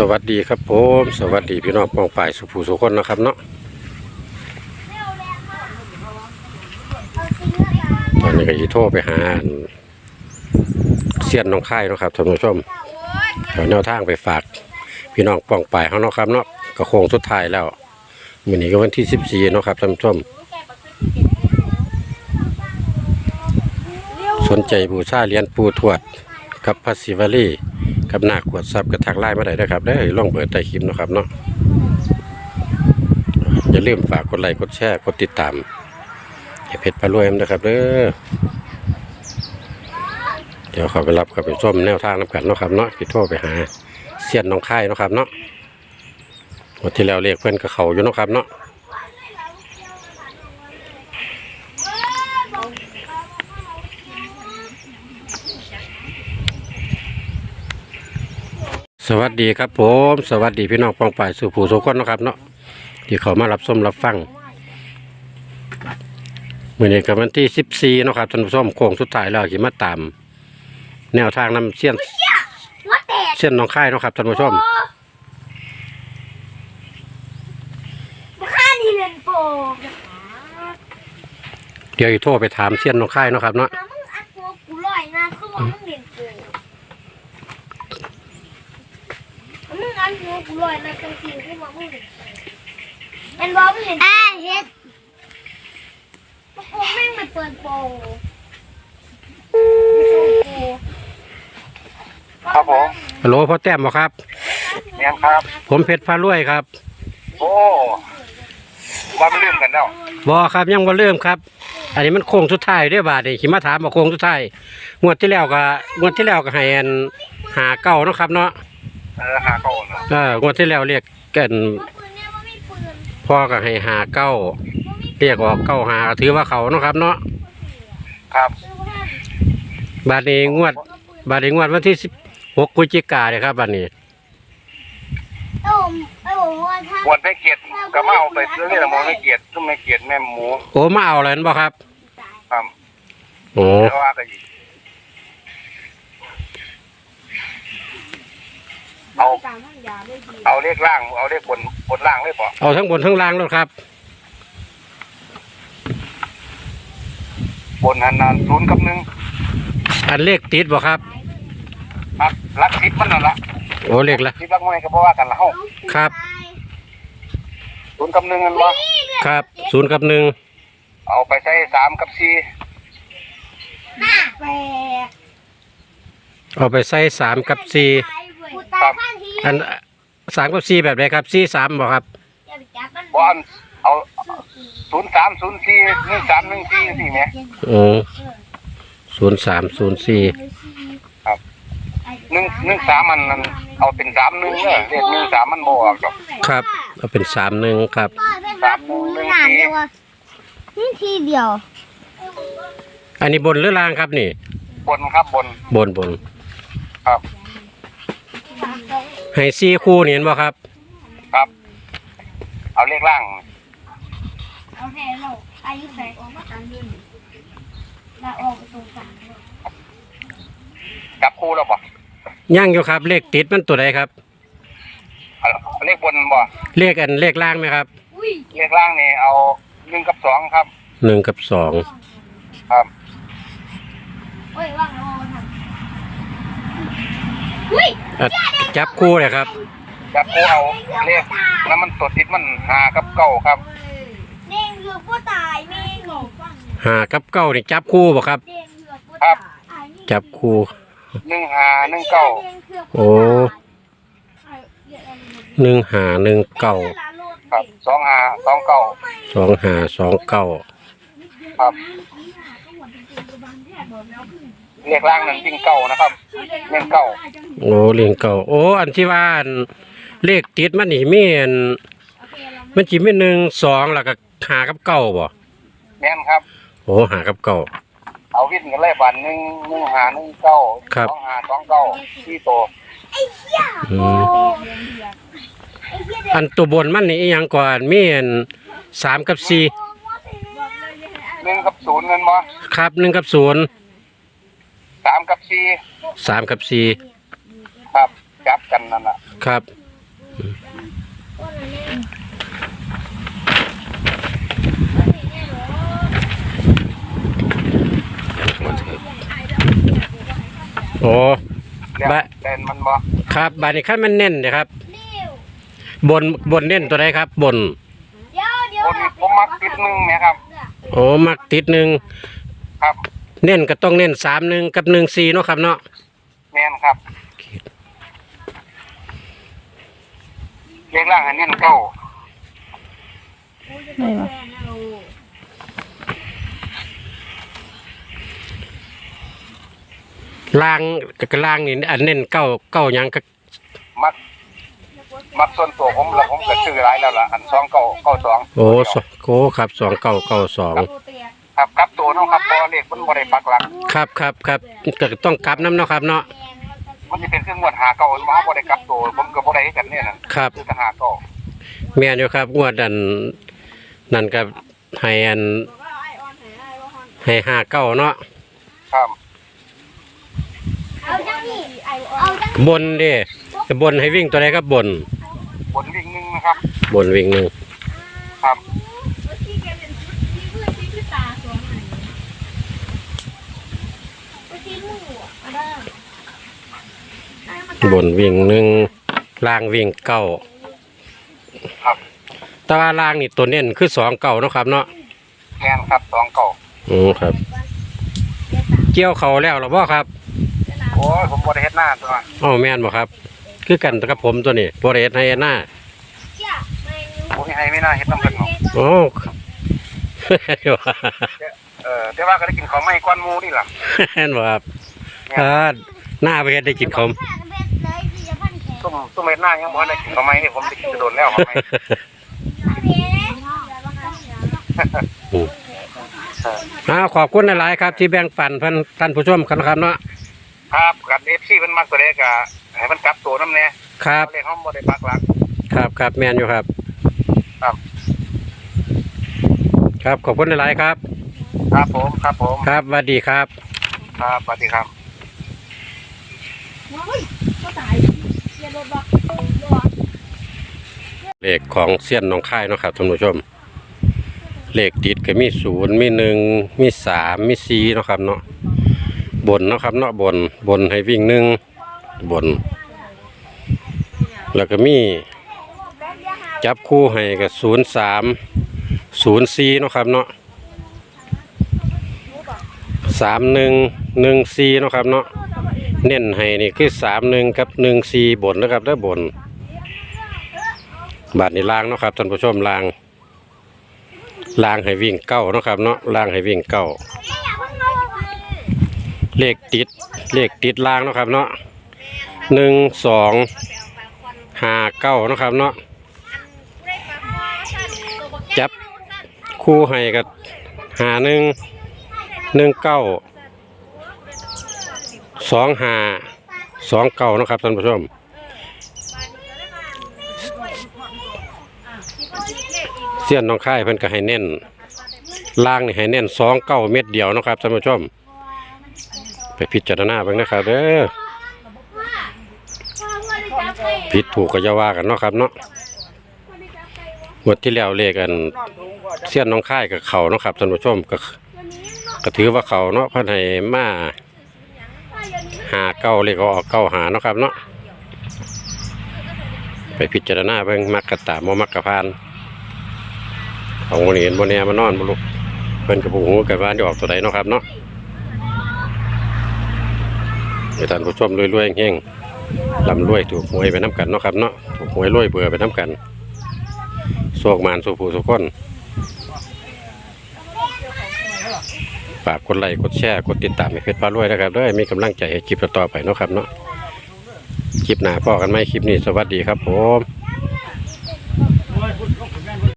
สวัสดีครับผม สวัสดีพี่น้องปองป่ายสุภูสุคนนะครับเนาะตอนนี้ก็ยีโทรไปหานเสียนน้องค่ายเนาะครับท่านผู้ชมเอาแนวทางไปฝาก พี่น้องปองป่ายเขาเนาะครับเนาะก็โค้งสุดท้ายแล้วมื้อนี้ก็วันที่14เนาะครับท่านผู้ชม สนใจบูชาเหรียญปูทวดกับพระศิวลี กับนาขวดทรัพย์กับทักไล่มาได้นะครับได้อลองเปิดใต้คลิปนะครับเนาะอย่าลืมฝากกดไลค์กดแชร์กดติดตามให้เพจพารวยนะครับเด้อเดี๋ยวขาไปรับกับไปส้มแนวทางน้ำกันเนาะครับเนาะพี่โทรไปหาเสียนน้องค่ายเนาะครับเนาะหมดที่แล้วเรียกเพื่อนกับเขาอยู่เนาะครับเนาะ สวัสดีครับผม สวัสดีพี่น้องปองป่ายสู่ผู้สุคนนะครับเนาะที่เขามารับชมรับฟังมื่อนี้กับวันที่สิบสี่14นะครับท่านผู้ชมโค้งสุดท้ายแล้วขี่มาตามแนวทางนำเสี้ยนเสี้ยนน้องค่ายเนาะครับท่านผู้ชมเดี๋ยวอีโทรไปถามเสี้ยนน้องค่ายเนาะครับเนาะ นะมึงอัดโปรกูลอยนะคือว่ามึงเรียนโปร มึงอัดโปรกูลอยนะจริงๆคือว่ามึงเรียนโปรเป็นว่ามึงเรียนอ่าเฮ็ดโปรแม่งมาเปิดโปรครับผมฮัลโหลพ่อแต้มบ่ครับ เนียนครับ ผมเพชรพารวยครับ โอ้ว่ามันลืมกันแล้วบอครับยังบ่เริ่มครับ อันนี้มันโค้งสุดท้ายเด้อบาดนี่ขี่มาถามว่าโค้งสุดท้ายงวดที่แล้วก็งวดที่แล้วก็ให้อันหาเก้าเนาะครับเนาะ เออหาก่อนนะเอองวดที่แล้วเรียกกันปืนเนี่ยว่าไม่ปืนพ่อก็ให้หาเก้าเรียกออกเก้าหาก็ถือว่าเขาเนาะครับ เนาะครับบาดนี้งวด บาดนี้งวดวันที่สิบหกพฤศจิกาเลยครับบาดนี้เอ้าไอ้บอกว่าถ้าบวนไปเกียรติก็มาเอาไปซื้อนี่แหละมองไม่เกียรติทุ่มไม่เกียรติแม่หมูโอ้มาเอาแล้วนั่นบ่ครับ ครับโอ้แล้วว่าก็อีก เอา เอาเลขล่าง เอาเลขบนบนล่างเลยป่ะเอาทั้งบนทั้งล่างแล้วครับ บนอันนั้นศูนย์กับหนึ่งอันเลขติดบ่ครับครับรักสิบมันนั่นละโอ้เลขละสิบรักมวยก็บอกว่ากันละเฮาครับศูนย์กับหนึ่งนั่นบ่ครับศูนย์กับหนึ่งเอาไปใช้สามกับสี่หน้าแปลกเอาไปใส่สามกับสี่ กูตายข้างทีอันสามกับสี่แบบไหนครับสี่สามบ่ครับอย่าไปจับมันบอนเอาศูนย์สามศูนย์สี่หนึ่งสามหนึ่งสี่สี่ไหมโอ้ศูนย์สามศูนย์สี่หนึ่งหนึ่งสามมันนั่นเอาเป็นสามหนึ่งเนอะเรียกหนึ่งสามมันบออกดอกครับ เอาเป็นสามหนึ่งครับสามมูนานเดียวอะนี่ทีเดียวอันนี้บนหรือล่างครับนี่ บนครับบนบนบนครับ ให้สี่คู่นี่เห็นบ่ครับ ครับ เอาเลขล่าง เอาแค่เราอายุแสงออกมาตันยืนลาออกไปตรงกลางจับคู่แล้วบ่ย่างอยู่ครับ เลขติดมันตัวใดครับ เอาเลขบนบ่เลขอันเลขล่างไหมครับอุ้ยเลขล่างนี่เอาหนึ่งกับสองครับ หนึ่งกับสองครับ เฮ้ยว่างเอาทำ อุ้ยอะจับคู่เลยครับจับคู่เอาเลขแล้วมันตัวติดมันหากับเก้าครับเด้งเหือกผู้ตายแม่งหลงฟังหากับเก้านี่จับคู่บ่ครับ เด้งเหือกผู้ครัตายบจับคู่ หนึ่งหาหนึ่งเก้าโอ้หนึ่งหาหนึ่งเก้าครับสองหาสองเก้าสองหาสองเก้าครับ เลขล่างนั้นวิ่งเก้านะครับเล่นเก้าโอ้เลขเก้าโอ้ อันที่ว่าอันเลขติดมันนี่มีอันมันจิมีหนึ่งสองแล้วก็หากับเก้าบ่แม่นครับ โอ้หากับเก้า เอาวิ่งกันเลยบันหนึ่งหนึ่งหาหนึ่งเก้าครับ สองหาสองเก้าที่โตอืมอันตัวบนมันนี่อีหยังก่อนมีอันสามกับสี่หนึ่งกับศูนย์เงินบ่ครับหนึ่งกับศูนย์ สามกับสี่สามกับสี่ครับจับกันนั่นแหละครับคนละเนี่ยโอ้เรียกบะแดนมันบ่ครับบาดนี้ขั้นมันเน้นนะครับนิ้วบนบนเน้นตัวใดครับ บนเดี๋ยวเดี๋ยวคนนี้ผมมักติดหนึงเนี่ยครับ โอ้มักติดหนึ่งครับ เน้นก็ต้องเน้นสามหนึ่งกับหนึ่งสี่เนาะครับเนาะแม่นครับเรียกร่างอันนี้เก้าไม่หรอล่างกับล่างนี่อันเน้นเก้าเก้าหยังก็มักมักส่วนตัวผมแล้วผมก็ซื้อหลายแล้วล่ะอันสองเก้าเก้าสองโอ้สโอ้ครับสองเก้าเก้าสอง ครับครับตัวเน้องครับเพราะว่าเลขมันบ่ได้ปักหลัก ครับครับครับก็ต้องกลับน้ำเนาะครับเนาะ มันจะเป็นเครื่องงวดหาเก้ามันบ่บ่ได้กลับตัวผมก็บ่ได้เฮ็ดกันเนี่ยนั่นครับ คือทหารเก้าแม่นอยู่ครับงวดอันนั่นก็ให้อันให้ห้าเก้าเนาะครับเอาจังนี่เอาจังบนเด้บนให้วิ่งตัวใดครับบน บนวิ่งหนึงนะครับบนวิ่งหนึ่งครับ ที่หมู่อะเด้อ บนวิ่งหนึ่งล่างวิ่งเก้าครับแต่ว่าล่างนี่ตัวเน้นคือสองเก้าเนาะครับ เนาะแม่นครับสองเก้าอืมครับ เกี่ยวเขาแล้วหรอบ่ครับโอ้ยผมบ่ได้เฮ็ดหน้าตัวอ๋อแม่นบ่ครับ คือกันกับผมตัวนี้บ่ได้เฮ็ดให้หน้าเจ้าแม่งผมให้ไม่น่าเฮ็ดน้ำเพิ่นหรอกโอ้ เออแต่ว่าก็ได้กินข้าวไหม้ก้อนหมูนี่ล่ะแม่นบ่ครับเออหน้าไปเฮ็ดได้กินขมผ้ากันเบ็ดเลยสี่จะพันแขนตุ้มตุ้มเฮ็ดหน้ายังบ่ได้กินข้าวไหม้นี่ผมได้กินกระโดดแล้วข้าวไหม้เอาเด้ออ้าวขอบคุณหลายๆครับ ที่แบ่งปันท่านท่านผู้ชมกันครับเนาะครับกับ FC เพิ่นมักตัวใดก็ให้มันกลับตัวนำแน่ครับเลขเฮาบ่ได้ปักหลัก ครับครับแม่นอยู่ครับ ครับ ครับขอบคุณหลายๆครับ ครับผมครับผมครับสวัสดีครับ ครับสวัสดีครับ เลขของเสี้ยนหน้องค่ายเนาะครับท่านผู้ชม เลขติดก็มีศูนย์มีหนึ่งมีสามมีสี่เนาะครับเนาะบนเนาะครับเนาะบนบนให้วิ่งหนึ่งบน แล้วก็มีจับคู่ให้กับศูนย์สามศูนย์สี่เนาะครับเนาะ สามหนึ่งหนึ่งสี่เนาะครับเนาะเน้นให้นี่คือสามหนึ่งกับหนึ่งสี่บนนะครับได้บน บาทนี้ล่างเนาะครับท่านผู้ชมล่างล่างให้วิ่งเก้าเนาะครับเนาะล่างให้วิ่งเก้าเลขติดเลขติดล่างเนาะครับเนาะหนึ่งสองห้าเก้าเนาะครับเนาะจับคู่ให้กับหาหนึ่ง หนึ่งเก้าสองห้าสองเก้านะครับท่านผู้ชมเสี้ยนน้องค่ายเพิ่นก็ให้เน้นล่างนี่ให้เน้นสองเก้าเม็ดเดียวนะครับท่านผู้ชม ไปพิจารณาเบิ่งนะครับเด้อผิดถูกก็อย่าว่ากันเนาะครับเนาะงวดที่แล้วเลขกันเสี้ยนน้องค่ายกับเขาเนาะครับท่านผู้ชมก็ ก็ถือว่าเขาเนาะพิ่นให้มาหาเก้าเลขก็ออกเก้าหาเนาะครับเนาะไปพิจารณาเบิ่งมักกะตามมักกะพานของวันนี้เห็นบนแนมานอนบนลูกเพิ่นกับผู้หูกันว่าจะออกตัวใดเนาะครับเนาะให้ท่านผู้ชมรวยๆเฮงลำรวยถูกหวยไปน้ำกันเนาะครับเนาะถูกหวยรวยเบื่อไปน้ำกันโศกมานสุผู้สุคน ฝากกดไลค์กดแชร์กดติดตามให้เพจพารวยนะครับด้วยมีกำลังใจให้คลิปต่อไปเนาะครับเนาะคลิปหน้าพ่อกันไหมคลิปนี้สวัสดีครับผม